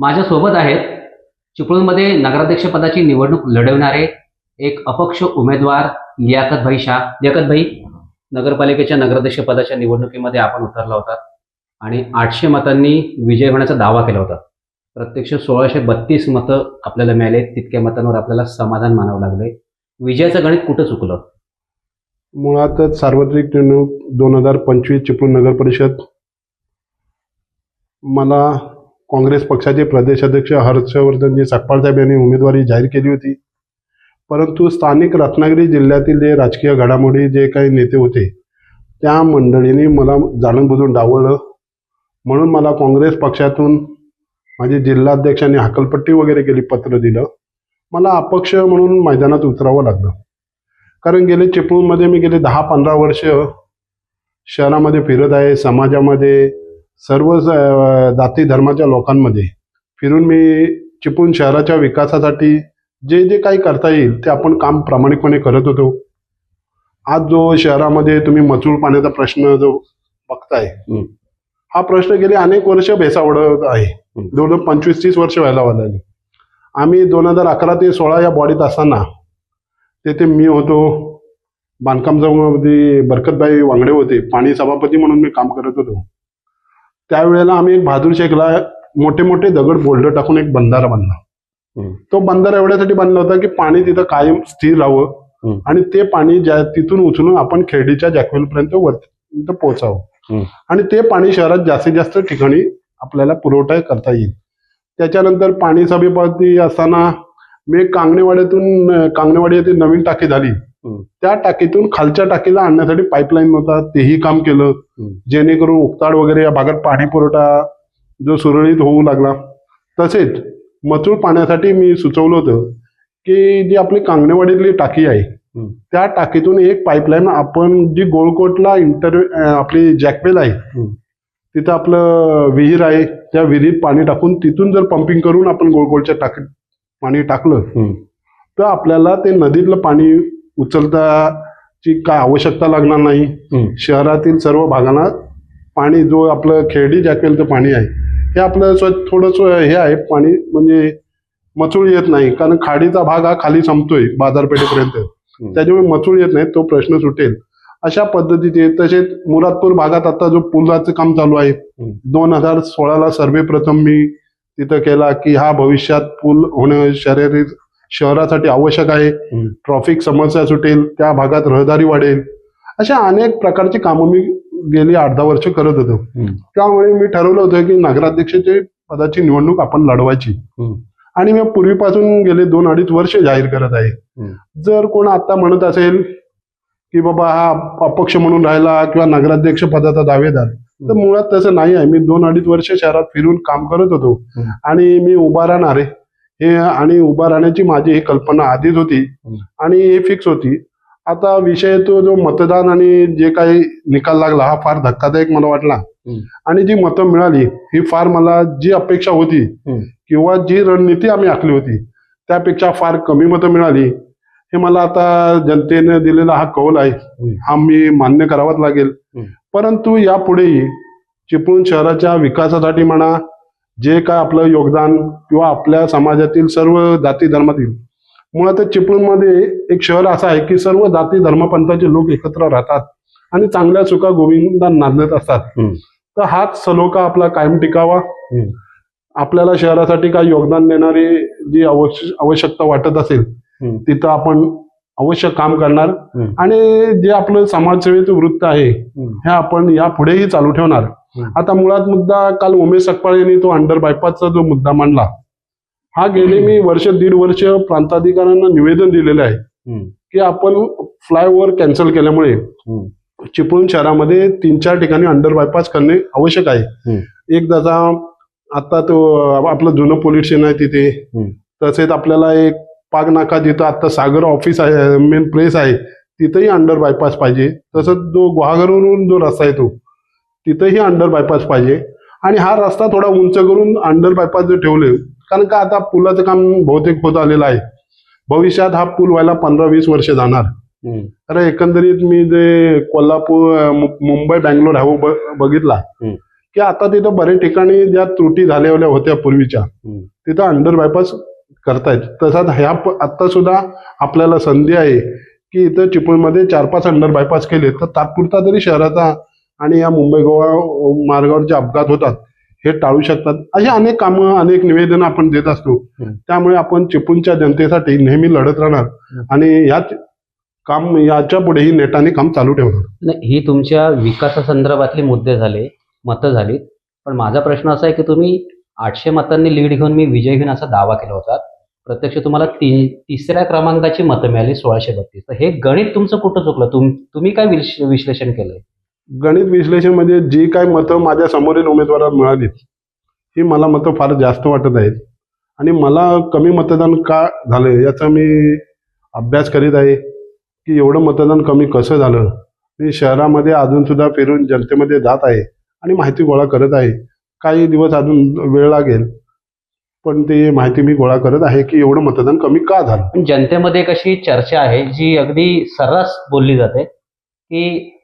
माझ्यासोबत आहेत चिपळूणमध्ये नगराध्यक्षपदाची निवडणूक लढवणारे एक अपक्ष उमेदवार लियाकतभाई शाह. लियाकतभाई नगरपालिकेच्या नगराध्यक्षपदाच्या निवडणुकीमध्ये आपण उतरला होता आणि आठशे मतांनी विजय होण्याचा दावा केला होता. प्रत्यक्ष सोळाशे बत्तीस मतं आपल्याला मिळाले तितक्या मतांवर आपल्याला समाधान मानावं लागले. विजयाचं गणित कुठं चुकलं? मुळातच सार्वत्रिक निवडणूक दोन हजार पंचवीस चिपळूण नगर परिषद मला काँग्रेस पक्षाचे प्रदेशाध्यक्ष हर्षवर्धनजी सकपाळ साहेब यांनी उमेदवारी जाहीर केली होती. परंतु स्थानिक रत्नागिरी जिल्ह्यातील जे राजकीय घडामोडी जे काही नेते होते त्या मंडळीने मला जाणून बुजून डावललं. म्हणून मला काँग्रेस पक्षातून माझे जिल्हाध्यक्षांनी हकलपट्टी वगैरे केली पत्र दिलं. मला अपक्ष म्हणून मैदानात उतरावं लागलं. कारण गेले चिपळूणमध्ये मी गेले दहा पंधरा वर्ष शहरामध्ये फिरत आहे समाजामध्ये सर्व जाती धर्माच्या लोकांमध्ये फिरून मी चिपळूण शहराच्या विकासासाठी जे जे काही करता येईल ते आपण काम प्रामाणिकपणे करत होतो आज जो शहरामध्ये तुम्ही मचूळ पाण्याचा प्रश्न जो बघताय. हा प्रश्न गेले अनेक वर्ष भेसावडत आहे हम्म. जवळजवळ पंचवीस तीस वर्ष व्हायला वाला आम्ही दोन हजार अकरा ते सोळा या बॉडीत असताना तेथे मी होतो बांधकाममध्ये बरकतबाई वांगडे होते पाणी सभापती म्हणून मी काम करत होतो त्यावेळेला आम्ही एक बहादूर शेखला मोठे मोठे दगड बोल्ड टाकून एक बंधारा बांधला. तो बंधारा एवढ्यासाठी बांधला होता की पाणी तिथं कायम स्थिर. राहावं आणि ते पाणी ज्या तिथून उचलून आपण खेडीच्या जॅकवेल पर्यंत वरती पोहोचावं. आणि ते पाणी शहरात जास्तीत जास्त ठिकाणी आपल्याला पुरवठा करता येईल त्याच्यानंतर पाणी सभेपती असताना मी कांगणेवाड्यातून कांगणेवाडी येथे नवीन टाकी झाली. त्या टाकीतून खालच्या टाकीला आणण्यासाठी पाईपलाईन होता तेही काम केलं. जेणेकरून उकताड वगैरे या भागात पाणी पुरवठा जो सुरळीत होऊ लागला तसेच मचूळ पाण्यासाठी मी सुचवलं होतं की जी आपली कांगणेवाडीतली टाकी आहे. त्या टाकीतून एक पाईपलाईन आपण जी गोळकोटला इंटर आपली जॅकवेल आहे. तिथं आपलं विहीर आहे त्या विहिरीत पाणी टाकून तिथून जर पंपिंग करून आपण गोळकोटच्या टाकीत पाणी टाकलं. तर आपल्याला ते नदीतलं पाणी उचलताची काय आवश्यकता लागणार नाही. शहरातील सर्व भागांना पाणी जो आपलं खेरडी जॅकवेलचं पाणी आहे. हे आपलं स्व थोडंसं हे आहे पाणी म्हणजे मचूळ येत नाही. कारण खाडीचा भाग हा खाली संपतोय बाजारपेठेपर्यंत. त्याच्यामुळे मचूळ येत नाही तो प्रश्न सुटेल. अशा पद्धतीचे तसेच मुरादपूर भागात आता जो पुलाचं काम चालू आहे. दोन हजार सोळाला सर्वे प्रथम मी तिथं केला की हा भविष्यात पूल होणं शहरी शहरासाठी आवश्यक आहे. ट्रॉफिक समस्या सुटेल त्या भागात रहदारी वाढेल अशा अनेक प्रकारची कामं मी गेली आठ दहा वर्ष करत होतो. त्यामुळे मी ठरवलं होतं की नगराध्यक्षाची पदाची निवडणूक आपण लढवायची. आणि मी पूर्वीपासून गेले दोन अडीच वर्ष जाहीर करत आहे. जर कोण आता म्हणत असेल की बाबा हा अपक्ष म्हणून राहिला किंवा नगराध्यक्ष पदाचा दावेदार तर मुळात तसं नाही आहे मी दोन अडीच वर्ष शहरात फिरून काम करत होतो. आणि मी उभा राहणार आहे हे आणि उभा राहण्याची माझी ही कल्पना आधीच होती हम्म. आणि हे फिक्स होती आता विषय तो जो मतदान आणि जे काही निकाल लागला हा फार धक्कादायक मला वाटला. आणि जी मतं मिळाली ही फार मला जी अपेक्षा होती. किंवा जी रणनीती आम्ही आखली होती त्यापेक्षा फार कमी मतं मिळाली हे मला आता जनतेने दिलेला हा कौल आहे. हा मी मान्य करावाच लागेल. परंतु यापुढेही चिपळूण शहराच्या विकासासाठी म्हणा जे काय आपलं योगदान किंवा आपल्या समाजातील सर्व जाती धर्मातील मुळातच चिपळूणमध्ये एक शहर असं आहे की सर्व जाती धर्मपंथाचे लोक एकत्र राहतात आणि चांगल्या सुखा गोविंदा नांदत असतात. तर हाच सलोखा आपला कायम टिकावा. आपल्याला शहरासाठी काही योगदान देणारी जी आवश्य- आवश्यकता वाटत असेल. तिथं आपण अवश्य काम करणार. आणि जे आपलं समाजसेवेचं वृत्त आहे. हे आपण यापुढेही चालू ठेवणार. आता मुळात मुद्दा काल उमेश सकपाळ यांनी तो अंडर बायपासचा जो मुद्दा मांडला हा गेले मी वर्ष दीड वर्ष प्रांताधिकाऱ्यांना निवेदन दिलेलं आहे. की आपण फ्लायओव्हर कॅन्सल केल्यामुळे. चिपळूण शहरामध्ये तीन चार ठिकाणी अंडर बायपास करणे आवश्यक आहे. एक त्याचा आता तो आपलं जुनं पोलीस स्टेशन आहे तिथे. तसेच आपल्याला एक पाग नाका जिथं आता सागर ऑफिस आहे मेन प्लेस आहे तिथंही अंडर बायपास पाहिजे तसंच जो गुहागरवरून जो रस्ता आहे तो तिथंही अंडर बायपास पाहिजे आणि हा रस्ता थोडा उंच करून अंडर बायपास जर ठेवले कारण का आता पुलाचं काम बहुतेक होत आलेलं आहे भविष्यात हा पूल व्हायला पंधरा वीस वर्ष जाणार. तर एकंदरीत मी जे कोल्हापूर मुंबई बँगलोर ब- बघितला. की आता तिथं बऱ्याच ठिकाणी ज्या त्रुटी झालेल्या होत्या पूर्वीच्या. तिथं अंडर बायपास करतायत तसाच ह्या आता सुद्धा आपल्याला संधी आहे की इथं चिपळूणमध्ये चार पाच अंडर बायपास केले तर तात्पुरता तरी शहराचा आणि या मुंबई गोवा मार्गावर जे अपघात होतात हे टाळू शकतात. अशी अनेक कामं अनेक निवेदन आपण देत असतो. त्यामुळे आपण चिपळूणच्या जनतेसाठी नेहमी लढत राहणार आणि ह्याच काम याच्या पुढेही नेटाने काम चालू ठेवणार. नाही ही तुमच्या विकासासंदर्भातले मुद्दे झाले मतं झाली पण माझा प्रश्न असा आहे की तुम्ही आठशे मतांनी लीड घेऊन मी विजय घेऊन असा दावा केला होता. प्रत्यक्ष तुम्हाला ती तिसऱ्या क्रमांकाची मतं मिळाली सोळाशे बत्तीस. तर हे गणित तुमचं कुठं चुकलं? तुम तुम्ही काय विश- विश्लेषण केलंय? गणित विश्लेषण म्हणजे जी काय मतं माझ्या समोरील उमेदवाराला मिळालीत ही मला मतं फार जास्त वाटत आहेत. आणि मला कमी मतदान का झालं याचा मी अभ्यास करीत आहे की एवढं मतदान कमी कसं झालं? मी शहरामध्ये अजूनसुद्धा फिरून जनतेमध्ये जात आहे आणि माहिती गोळा करत आहे. काही दिवस अजून वेळ लागेल पण ते माहिती मी गोळा करत आहे की एवढं मतदान कमी का झालं? पण जनतेमध्ये एक अशी चर्चा आहे जी अगदी सर्रास बोलली जाते की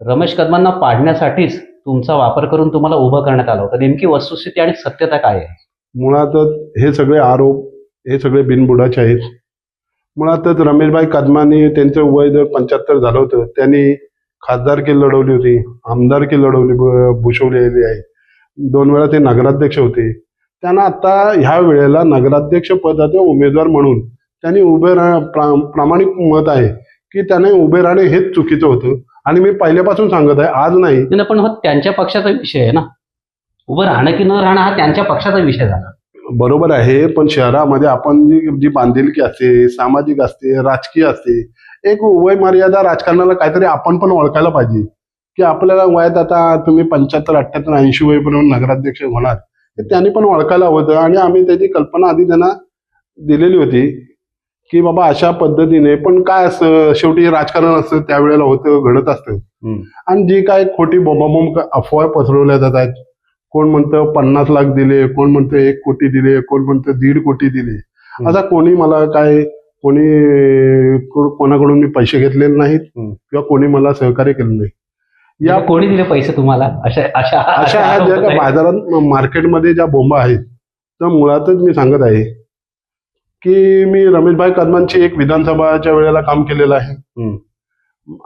रमेश कदमांना पाडण्यासाठीच तुमचा वापर करून तुम्हाला उभं करण्यात आलं होतं. नेमकी वस्तुस्थिती आणि सत्यता काय आहे? मुळातच हे सगळे आरोप हे सगळे बिनबुडाचे आहेत. मुळातच रमेशभाई कदमांनी त्यांचं वय जर पंच्याहत्तर झालं होतं त्यांनी खासदारकी लढवली होती आमदारकी लढवली ब- भूषवलेली आहे. दोन वेळा ते नगराध्यक्ष होते. त्यांना आता ह्या वेळेला नगराध्यक्ष पदाचे उमेदवार म्हणून त्यांनी उभे राह प्रा- प्रामाणिक मत आहे. की त्याने उभे राहणे हेच चुकीचं होतं. आणि मी पहिल्यापासून सांगत आहे आज नाही. नाही, पण हो त्यांच्या पक्षाचा विषय आहे ना. उभं राहणं की न राहणं हा त्यांच्या पक्षाचा विषय झाला. बरोबर आहे पण शहरामध्ये आपण जी जी बांधिलकी असते सामाजिक असते राजकीय असते एक वय मर्यादा राजकारणाला काहीतरी आपण पण ओळखायला पाहिजे. की आपल्याला वयात आता तुम्ही पंच्याहत्तर अठ्ठ्याहत्तर ऐंशी वयपर्यंत नगराध्यक्ष होणार. हे त्यांनी पण ओळखायला होतं. आणि आम्ही त्याची कल्पना आधी त्यांना दिलेली होती. की बाबा अशा पद्धतीने पण काय असतं शेवटी राजकारण असतं त्यावेळेला होतं घडत असतं. आणि जी काय खोटी बोंबाबोंब अफवा पसरवल्या जात आहेत कोण म्हणतं पन्नास लाख दिले कोण म्हणतं एक कोटी दिले कोण म्हणतं दीड कोटी दिले असा कोणी मला काय कोणी कोणाकडून मी पैसे घेतलेले नाहीत. किंवा कोणी मला सहकार्य केलं नाही या या कोणी दिले पैसे तुम्हाला अशा अशा अशा ह्या ज्या. बाजारात मार्केटमध्ये ज्या बोंबा आहेत तर मुळातच मी सांगत आहे की मी रमेशभाई कदमांची एक विधानसभाच्या वेळेला काम केलेलं आहे.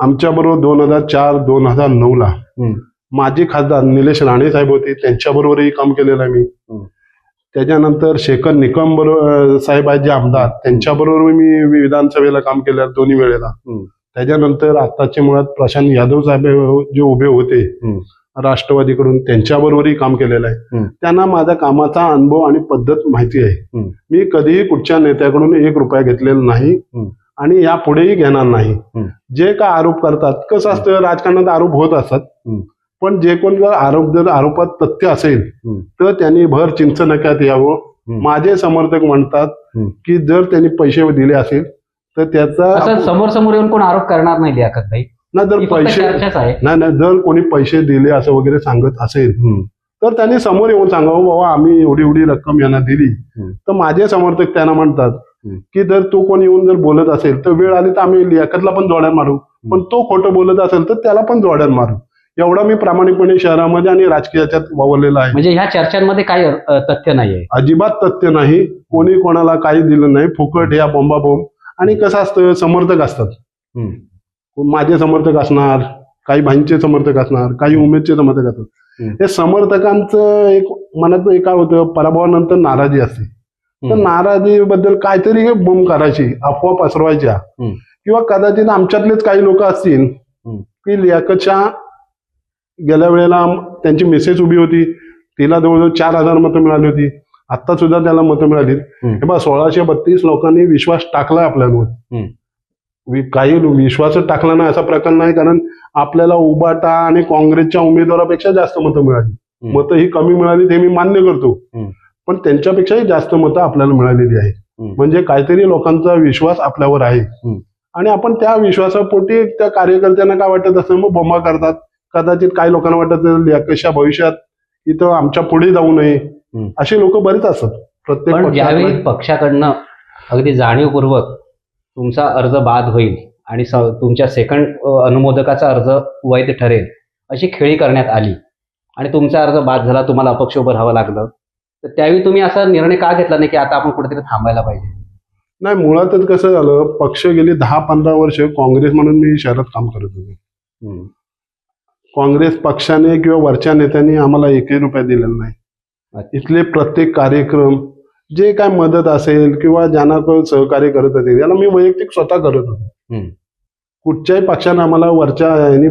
आमच्या बरोबर दोन हजार चार दोन हजार नऊ ला. माजी खासदार निलेश राणे साहेब होते त्यांच्याबरोबरही काम केलेलं आहे मी. त्याच्यानंतर शेखर निकम बरोबर साहेब आहेत जे आमदार त्यांच्याबरोबर मी विधानसभेला काम केलं दोन्ही वेळेला. त्याच्यानंतर आताचे मुळात प्रशांत यादव साहेब जे उभे होते. राष्ट्रवादीकडून त्यांच्याबरोबरही काम केलेलं आहे. त्यांना माझा कामाचा अनुभव आणि पद्धत माहिती आहे. मी कधीही कुठच्या नेत्याकडून एक रुपया घेतलेला नाही. आणि यापुढेही घेणार नाही. जे काय आरोप करतात कसं असतं राजकारणात आरोप होत असतात. पण जे कोण जर आरोप जर आरोपात तथ्य असेल. तर त्यांनी भर चिंच नक्यात यावं. माझे समर्थक म्हणतात. की जर त्यांनी पैसे दिले असेल तर त्याचा समोर समोर येऊन कोण आरोप करणार नाही लियाकत भाई ना जर पैसे नाही नाही जर कोणी पैसे दिले असं वगैरे सांगत असेल तर त्यांनी समोर येऊन सांगावं बाबा आम्ही एवढी एवढी रक्कम यांना दिली. तर माझे समर्थक त्यांना म्हणतात. की जर तो कोणी येऊन जर बोलत असेल तर वेळ आली तर आम्ही लियाकतला पण जोड्या मारू. पण तो खोटं बोलत असेल तर त्याला पण जोड्या मारू. एवढा मी प्रामाणिकपणे शहरामध्ये आणि राजकीयाच्यात वावरलेला आहे. म्हणजे ह्या चर्चांमध्ये काही तथ्य नाहीये. अजिबात तथ्य नाही. कोणी कोणाला काही दिलं नाही. फुकट ह्या बोंबा बोंब आणि कसं असतं समर्थक असतात. माझे समर्थक असणार काही भाईंचे समर्थक असणार काही उमेदचे समर्थक हम्म. हे समर्थकांचं एक मनात एक काय होतं पराभवानंतर नाराजी असते तर हम्म. नाराजीबद्दल काहीतरी बोंब करायची अफवा पसरवायच्या. किंवा कदाचित आमच्यातलेच काही लोक असतील. की लियाकतच्या गेल्या वेळेला त्यांची मेसेज उभी होती तिला जवळजवळ चार हजार मतं मिळाली होती आता सुद्धा त्याला मतं मिळाली. हे बघा सोळाशे बत्तीस लोकांनी विश्वास टाकलाय आपल्यावर काही विश्वासच टाकला नाही असा प्रकार नाही कारण आपल्याला उबाटा आणि काँग्रेसच्या उमेदवारापेक्षा जास्त मतं मिळाली. मतं ही कमी मिळाली ते मी मान्य करतो. पण त्यांच्यापेक्षाही जास्त मतं आपल्याला मिळालेली आहेत. म्हणजे काहीतरी लोकांचा विश्वास आपल्यावर आहे. आणि आपण त्या विश्वासापोटी त्या कार्यकर्त्यांना काय वाटत असतं मग बोंबा करतात कदाचित काही लोकांना वाटत असेल, कशा भविष्यात इथं आमच्या पुढे जाऊ नये. असे लोक बरेच असतात प्रत्येक. ज्यावेळी पक्षाकडनं अगदी जाणीवपूर्वक तुमचा अर्ज बाद होईल आणि स- तुमच्या सेकंड अनुमोदकाचा अर्ज वैध ठरेल अशी खेळी करण्यात आली. आणि तुमचा अर्ज बाद झाला तुम्हाला अपक्ष उभं राहावं लागलं. तर त्यावेळी तुम्ही असा निर्णय का घेतला नाही की आता आपण कुठेतरी थांबायला पाहिजे? नाही मुळातच कसं झालं पक्ष गेली दहा पंधरा वर्ष काँग्रेस म्हणून मी शहरात काम करत होतो. काँग्रेस पक्षाने किंवा वरच्या नेत्यांनी आम्हाला एकही रुपया दिलेला नाही. इथले प्रत्येक कार्यक्रम जे काय मदत असेल किंवा ज्यांना कोण सहकार्य करत असेल याला मी वैयक्तिक स्वतः करत होतो. कुठच्याही पक्षाने आम्हाला वरच्या यांनी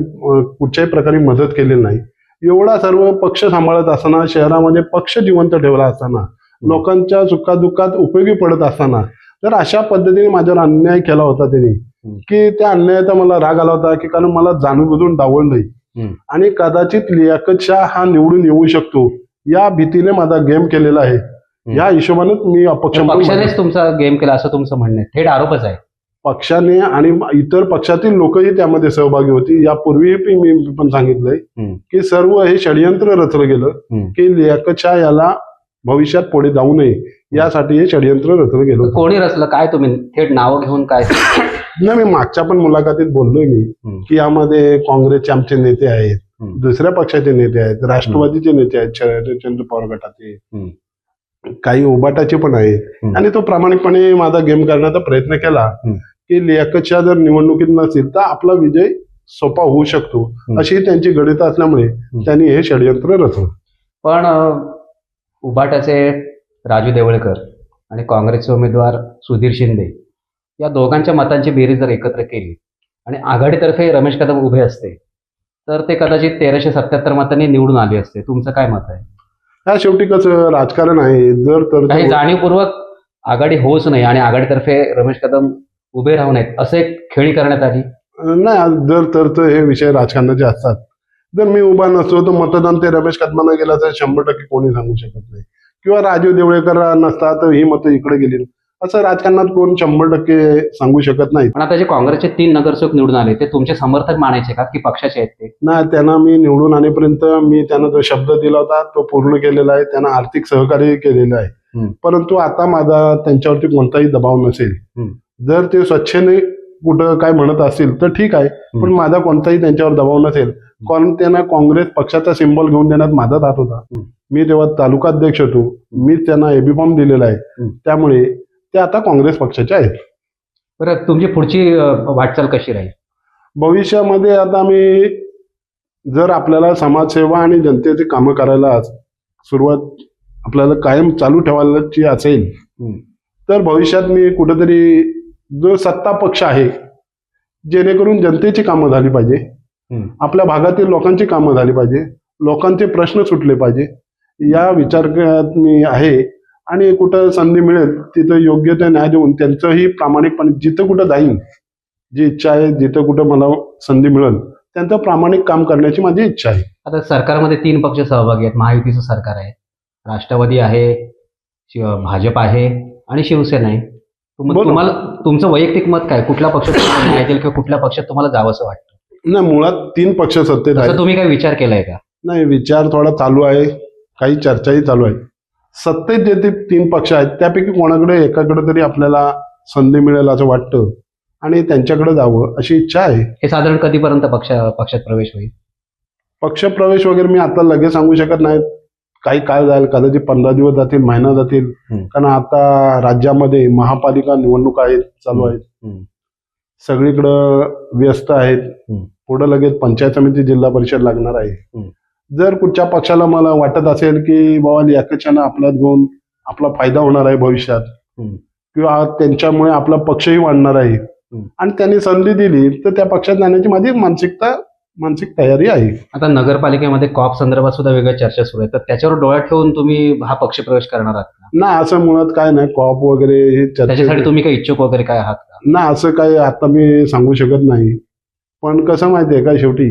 कुठच्याही प्रकारे मदत केलेली नाही. एवढा सर्व पक्ष सांभाळत असताना शहरामध्ये पक्ष जिवंत ठेवला असताना लोकांच्या सुखादुःखात उपयोगी पडत असताना तर अशा पद्धतीने माझ्यावर अन्याय केला होता त्यांनी. की त्या अन्यायाचा मला राग आला होता की कारण मला जाणून डावललंय. हम्म. आणि कदाचित लियाकत शाह हा निवडून येऊ शकतो या भीतीने माझा गेम केलेला आहे. या हिशोबानेच मी अपक्ष पक्षानेच तुमचा गेम केला असं तुमचं म्हणणं थेट आरोपच आहे पक्षाने आणि इतर पक्षातील लोकही त्यामध्ये सहभागी होती यापूर्वी मी पण सांगितलंय. की सर्व हे षडयंत्र रचलं गेलं. की शाह याला भविष्यात पुढे जाऊ नये यासाठी हे षडयंत्र रचलं गेलं. कोणी रचलं काय तुम्ही थेट नावं घेऊन काय नाही मी मागच्या पण मुलाखतीत बोललोय मी. की यामध्ये काँग्रेसचे आमचे नेते आहेत. दुसऱ्या पक्षाचे नेते आहेत राष्ट्रवादीचे नेते आहेत शरदचंद्र पवार गटाचे. काही उबाटाचे पण आहेत हम्म. आणि तो प्रामाणिकपणे माझा गेम करण्याचा प्रयत्न केला. की लियाकतच्या जर निवडणुकीत नसेल तर आपला विजय सोपा होऊ शकतो. अशी त्यांची गणित असल्यामुळे त्यांनी हे षडयंत्र रचलं पण अं, उभाटाचे राजू देवळकर आणि काँग्रेसचे उमेदवार सुधीर शिंदे या दोघांच्या मतांची बेरीज जर एकत्र केली आणि आघाडीतर्फे रमेश कदम उभे असते तर ते कदाचित तेराशे सत्याहत्तर मतांनी निवडून आले असते तुमचं काय मत आहे ह्या शेवटी कसं राजकारण आहे. जर तर काही जाणीवपूर्वक आघाडी होऊच नाही आणि आघाडीतर्फे रमेश कदम उभे राहू नयेत असे एक खेळी करण्यात आली. नाही जर तर हे विषय राजकारणाचे असतात. जर मी उभा नसतो तर मतदान ते रमेश कदमांना गेलं तर शंभर टक्के कोणी सांगू शकत नाही. किंवा राजीव देवळेकर नसता तर ही मतं इकडे गेली. असं राजकारणात कोण शंभर टक्के सांगू शकत नाही. पण आता जे काँग्रेसचे तीन नगरसेवक निवडून आले ते तुमचे समर्थक मानायचे का? की पक्षाचे आहेत ते? ना त्यांना मी निवडून आणेपर्यंत मी त्यांना जो शब्द दिला होता तो पूर्ण केलेला आहे. त्यांना आर्थिक सहकार्य केलेलं आहे. हम्म. परंतु आता माझा त्यांच्यावरती कोणताही दबाव नसेल. हम्म. जर ते स्वच्छेने कुठं काय म्हणत असतील तर ठीक आहे. पण माझा कोणताही त्यांच्यावर दबाव नसेल. कारण त्यांना काँग्रेस पक्षाचा सिंबल घेऊन देण्यात माझाच हात होता. हम्म. मी तेव्हा तालुका अध्यक्ष होतो मी त्यांना एबी फॉर्म दिलेला आहे. हम्म. त्यामुळे ते आता काँग्रेस पक्षाचे आहेत बरं तुमची पुढची अं, वाटचाल कशी राहील भविष्यामध्ये आता मी जर आपल्याला समाजसेवा आणि जनतेची कामं करायला सुरुवात आपल्याला कायम चालू ठेवायची असेल हम्म. तर भविष्यात मी कुठेतरी जो सत्ता पक्ष आहे जेणेकरून जनतेची कामं झाली पाहिजे हम्म. आपल्या भागातील लोकांची कामं झाली पाहिजे लोकांचे प्रश्न सुटले पाहिजे या विचारात मी आहे आणि कुठं संधी मिळेल तिथं योग्य ते न्याय देऊन त्यांचंही प्रामाणिकपणे जिथं कुठं जाईन जी इच्छा आहे जिथं कुठं मला संधी मिळेल त्यांचं प्रामाणिक काम करण्याची माझी इच्छा आहे. आता सरकारमध्ये तीन पक्ष सहभागी आहेत. महायुतीचं सरकार आहे राष्ट्रवादी आहे शिव- भाजप आहे आणि शिवसेना आहे. तुम-. तुम्हाला तुमचं वैयक्तिक मत काय? कुठल्या पक्षात तुम्हाला न्याय देईल किंवा कुठल्या पक्षात तुम्हाला जावं असं वाटतं? नाही मुळात तीन पक्ष सत्तेत तुम्ही काय विचार केलाय का? नाही विचार थोडा चालू आहे. काही चर्चाही चालू आहे. सत्तेत जे ते तीन पक्ष आहेत त्यापैकी कोणाकडे एकाकडे तरी आपल्याला संधी मिळेल असं वाटतं आणि त्यांच्याकडे जावं अशी इच्छा आहे हे साधारण कधीपर्यंत पक्ष पक्षात प्रवेश होईल पक्षप्रवेश वगैरे मी आता लगेच सांगू शकत नाही काही काळ जाईल कदाचित पंधरा दिवस जातील महिना जातील. कारण आता राज्यामध्ये महापालिका निवडणुका आहेत चालू आहेत. सगळीकडं व्यस्त आहेत. पुढे लगेच पंचायत समिती जिल्हा परिषद लागणार आहे. जर कुठच्या पक्षाला मला वाटत असेल की बाबा याकच्यानं आपल्यात घेऊन आपला फायदा होणार आहे भविष्यात. किंवा त्यांच्यामुळे आपला पक्षही वाढणार आहे आणि त्यांनी संधी दिली तर त्या पक्षात जाण्याची माझी मानसिकता मानसिक तयारी आहे. आता नगरपालिकेमध्ये कॉप संदर्भात सुद्धा वेगळ्या चर्चा सुरू आहे तर त्याच्यावर डोळ्यात ठेवून तुम्ही हा पक्ष प्रवेश करणार आहात ना असं मुळात काय नाही. कॉप वगैरे हे त्याच्यासाठी तुम्ही काही इच्छुक वगैरे काय आहात ना असं काही आता मी सांगू शकत नाही. पण कसं माहितीये का शेवटी?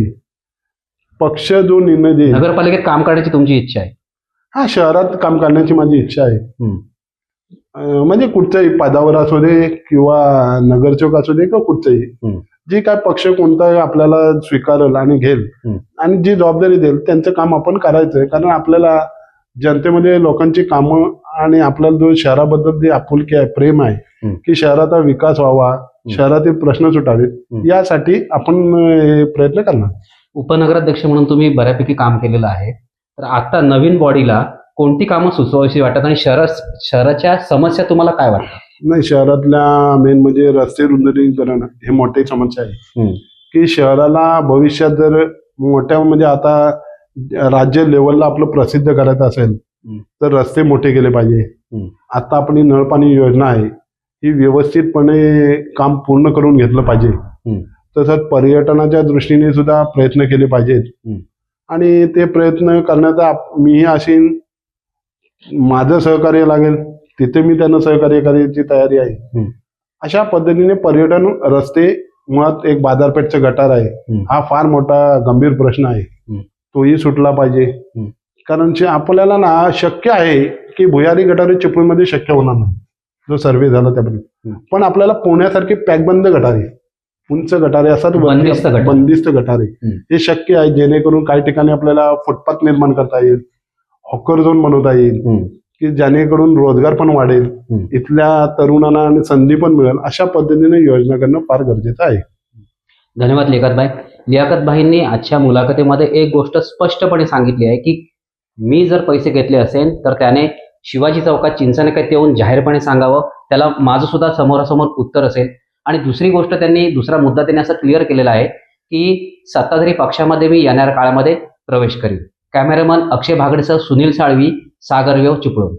पक्ष जो निर्णय देईल नगरपालिकेत काम करण्याची तुमची इच्छा आहे हा शहरात काम करण्याची माझी इच्छा आहे हम्म. अं, म्हणजे कुठच्याही पदावर असू दे किंवा नगरसेवक असू दे किंवा कुठचंही हम्म. जी काय पक्ष कोणता आपल्याला स्वीकारेल आणि घेईल हम्म. आणि जी जबाबदारी देईल त्यांचं काम आपण करायचं कारण आपल्याला जनतेमध्ये लोकांची कामं आणि आपल्याला जो शहराबद्दल जे आपुलकी आहे प्रेम आहे हम्म. की शहराचा विकास व्हावा शहरातील प्रश्न सुटावेत. यासाठी आपण हे प्रयत्न करणार उपनगराध्यक्ष म्हणून तुम्ही बऱ्यापैकी काम केलेलं आहे तर आता नवीन बॉडीला कोणती कामं सुचवावीशी वाटतात आणि शहर शहराच्या समस्या तुम्हाला काय वाटतात नाही शहरातल्या मेन म्हणजे रस्ते रुंदरीकरण हे मोठी समस्या आहे. की शहराला भविष्यात जर मोठ्या म्हणजे आता राज्य लेवलला आपलं प्रसिद्ध करायचं असेल. तर रस्ते मोठे केले पाहिजे. आता आपली नळपाणी योजना आहे ही व्यवस्थितपणे काम पूर्ण करून घेतलं पाहिजे. तसंच पर्यटनाच्या दृष्टीने सुद्धा प्रयत्न केले पाहिजेत. आणि ते प्रयत्न करण्याचा मीही अशी माझं सहकार्य लागेल तिथे मी त्यांना सहकार्य करायची तयारी आहे. अशा पद्धतीने पर्यटन रस्ते मुळात एक बाजारपेठचं गटार आहे. हा फार मोठा गंभीर प्रश्न आहे. तोही सुटला पाहिजे. कारण आपल्याला ना शक्य आहे की भुयारी गटारे चिपळूणमध्ये शक्य होणार नाही जो सर्वे झाला त्यापर्यंत. पण आपल्याला पुण्यासारखे पॅकबंद गटारे उंच गटारे असतात बंदिस्त गटारे. बंदिस्त गटारे. हे शक्य आहे जेणेकरून काही ठिकाणी आपल्याला फुटपाथ निर्माण करता येईल हॉकर झोन बनवता येईल. की जेणेकरून रोजगार पण वाढेल. इथल्या तरुणांना आणि संधी पण मिळेल अशा पद्धतीने योजना करणं फार गरजेचं आहे धन्यवाद लियाकतभाई लियाकतभाईंनी आजच्या मुलाखतीमध्ये एक गोष्ट स्पष्टपणे सांगितली आहे की मी जर पैसे घेतले असेल तर त्याने शिवाजी चौकात चिंचनेकत येऊन जाहीरपणे सांगावं त्याला माझं सुद्धा समोरासमोर उत्तर असेल. आणि दुसरी गोष्ट त्यांनी दुसरा मुद्दा त्यांनी असं क्लिअर केलेला आहे की सत्ताधारी पक्षामध्ये मी येणाऱ्या काळामध्ये प्रवेश करीन. कॅमेरामन अक्षय भागडेसह सुनील साळवी सागरवेव चिपळूण.